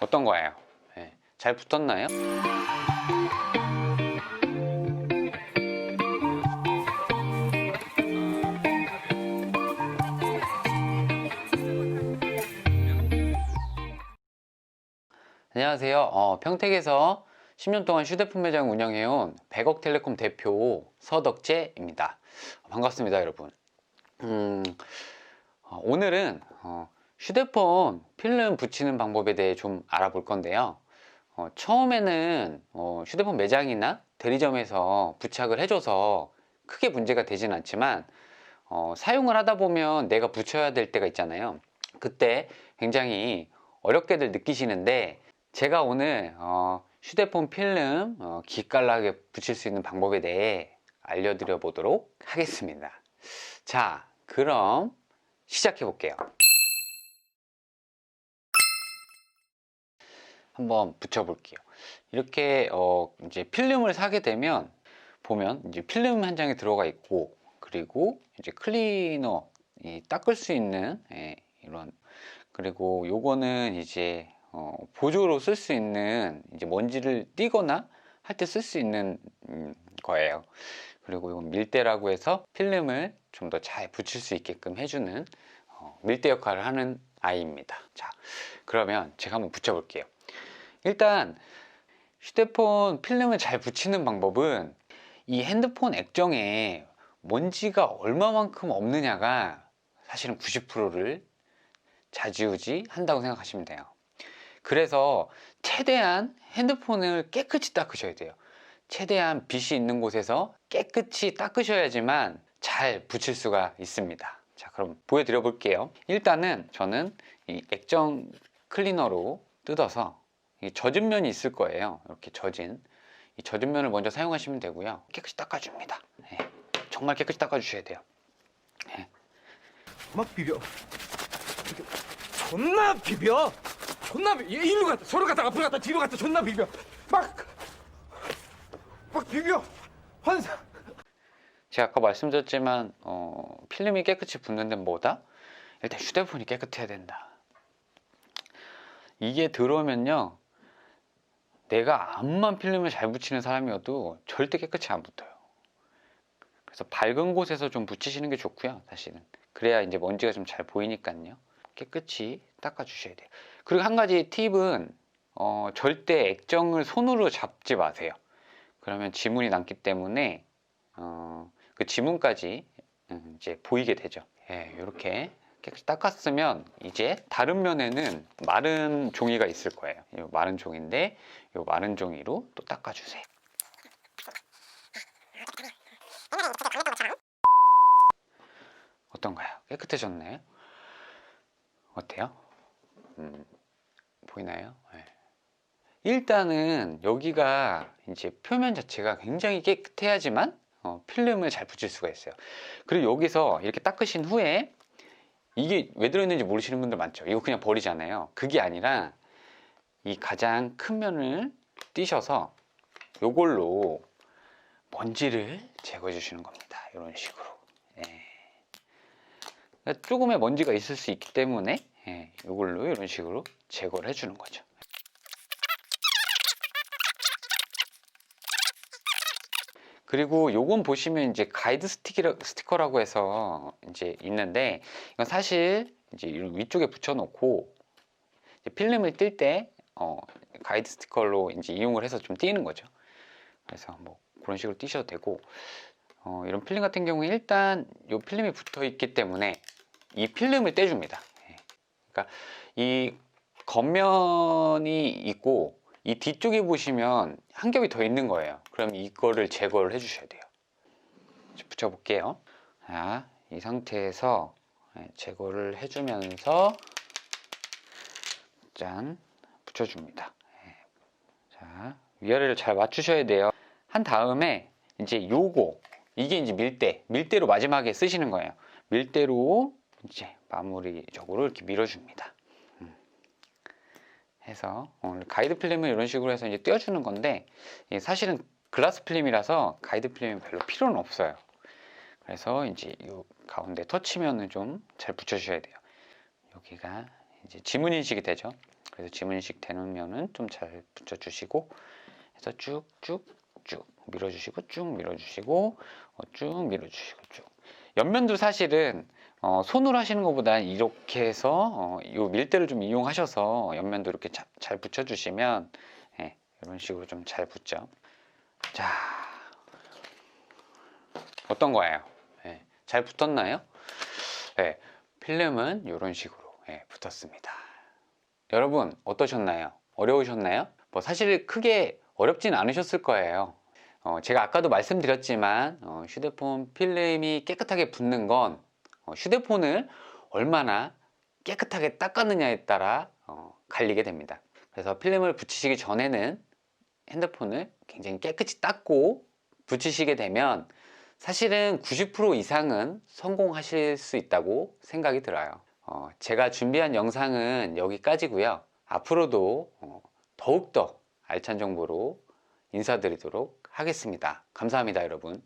어떤 거예요? 예, 잘 붙었나요? 안녕하세요. 어, 평택에서 10년 동안 휴대폰 매장 운영해온 백억텔레콤 대표 서덕재입니다. 반갑습니다, 여러분. 음, 어, 오늘은 어, 휴대폰 필름 붙이는 방법에 대해 좀 알아볼 건데요. 어, 처음에는 어, 휴대폰 매장이나 대리점에서 부착을 해줘서 크게 문제가 되진 않지만 어, 사용을 하다 보면 내가 붙여야 될 때가 있잖아요. 그때 굉장히 어렵게들 느끼시는데 제가 오늘 어, 휴대폰 필름 어, 기깔나게 붙일 수 있는 방법에 대해 알려드려 보도록 하겠습니다. 자, 그럼 시작해 볼게요. 한번 붙여볼게요. 이렇게 어, 이제 필름을 사게 되면 보면 이제 필름 한 장이 들어가 있고 그리고 이제 클리너 이 닦을 수 있는 예, 이런 그리고 요거는 이제 어, 보조로 쓸 수 있는 이제 먼지를 띄거나 할 때 쓸 수 있는 음, 거예요. 그리고 이건 밀대라고 해서 필름을 좀 더 잘 붙일 수 있게끔 해주는 어, 밀대 역할을 하는 아이입니다. 자, 그러면 제가 한번 붙여볼게요. 일단 휴대폰 필름을 잘 붙이는 방법은 이 핸드폰 액정에 먼지가 얼마만큼 없느냐가 사실은 90%를 좌지우지 한다고 생각하시면 돼요. 그래서 최대한 핸드폰을 깨끗이 닦으셔야 돼요. 최대한 빛이 있는 곳에서 깨끗이 닦으셔야지만 잘 붙일 수가 있습니다. 자, 그럼 보여드려 볼게요. 일단은 저는 이 액정 클리너로 뜯어서 이 젖은 면이 있을 거예요. 이렇게 젖은 이 젖은 면을 먼저 사용하시면 되고요. 깨끗이 닦아줍니다. 예, 정말 깨끗이 닦아주셔야 돼요. 막 비벼. 존나 비벼. 존나 비. 얘 일로 갔다 서로 갔다 앞으로 갔다 뒤로 갔다 존나 비벼. 막. 막 비벼. 환상. 제가 아까 말씀드렸지만 어, 필름이 깨끗이 붙는 데는 뭐다? 일단 휴대폰이 깨끗해야 된다. 이게 들어오면요, 내가 암만 필름을 잘 붙이는 사람이어도 절대 깨끗이 안 붙어요. 그래서 밝은 곳에서 좀 붙이시는 게 좋고요, 사실은. 그래야 이제 먼지가 좀 잘 보이니까요. 깨끗이 닦아 주셔야 돼요. 그리고 한 가지 팁은 어, 절대 액정을 손으로 잡지 마세요. 그러면 지문이 남기 때문에 어, 그 지문까지 음, 이제 보이게 되죠. 예, 이렇게 깨끗이 닦았으면 이제 다른 면에는 마른 종이가 있을 거예요. 이 마른 종인데 이 마른 종이로 또 닦아주세요. 어떤가요? 깨끗해졌나요? 어때요? 음, 보이나요? 예. 일단은 여기가 이제 표면 자체가 굉장히 깨끗해야지만 어, 필름을 잘 붙일 수가 있어요. 그리고 여기서 이렇게 닦으신 후에 이게 왜 들어있는지 모르시는 분들 많죠. 이거 그냥 버리잖아요. 그게 아니라 이 가장 큰 면을 띄셔서 요걸로 먼지를 제거해 주시는 겁니다. 이런 식으로. 예. 그러니까 조금의 먼지가 있을 수 있기 때문에 예, 이걸로 이런 식으로 제거를 해주는 거죠. 그리고 요건 보시면 이제 가이드 스티키라, 스티커라고 해서 이제 있는데 이건 사실 이제 위쪽에 붙여놓고 필름을 뜰때 어, 가이드 스티커로 이제 이용을 해서 좀 띄는 거죠. 그래서 뭐 그런 식으로 띄셔도 되고 어, 이런 필름 같은 경우에 일단 이 필름이 붙어 있기 때문에 이 필름을 떼줍니다. 예. 그러니까 이 겉면이 있고 이 뒤쪽에 보시면 한 겹이 더 있는 거예요. 그럼 이거를 제거를 해주셔야 돼요. 붙여볼게요. 자, 이 상태에서 예, 제거를 해주면서 짠 붙여줍니다. 예. 자, 위아래를 잘 맞추셔야 돼요. 한 다음에 이제 요거 이게 이제 밀대, 밀대로 마지막에 쓰시는 거예요. 밀대로 이제 마무리적으로 이렇게 밀어줍니다. 음. 해서 오늘 가이드 필름을 이런 식으로 해서 이제 띄워주는 건데 이게 사실은 글라스 필름이라서 가이드 필름이 별로 필요는 없어요. 그래서 이제 이 가운데 터치면은 좀 잘 붙여주셔야 돼요. 여기가 이제 지문 인식이 되죠. 그래서 지문 인식 되는 면은 좀 잘 붙여주시고 해서 쭉쭉쭉 밀어주시고 쭉 밀어주시고 어, 쭉 밀어주시고 쭉 옆면도 사실은 어, 손으로 하시는 것보다 이렇게 해서 어, 이 밀대를 좀 이용하셔서 옆면도 이렇게 자- 잘 붙여주시면 예, 이런 식으로 좀 잘 붙죠. 자, 어떤 거예요? 예, 잘 붙었나요? 예, 필름은 이런 식으로 예, 붙었습니다. 여러분 어떠셨나요? 어려우셨나요? 뭐 사실 크게 어렵진 않으셨을 거예요. 어, 제가 아까도 말씀드렸지만 어, 휴대폰 필름이 깨끗하게 붙는 건 어, 휴대폰을 얼마나 깨끗하게 닦았느냐에 따라 어, 갈리게 됩니다. 그래서 필름을 붙이시기 전에는 핸드폰을 굉장히 깨끗이 닦고 붙이시게 되면 사실은 90% 이상은 성공하실 수 있다고 생각이 들어요. 어, 제가 준비한 영상은 여기까지고요. 앞으로도 어, 더욱더 알찬 정보로 인사드리도록 하겠습니다. 감사합니다, 여러분.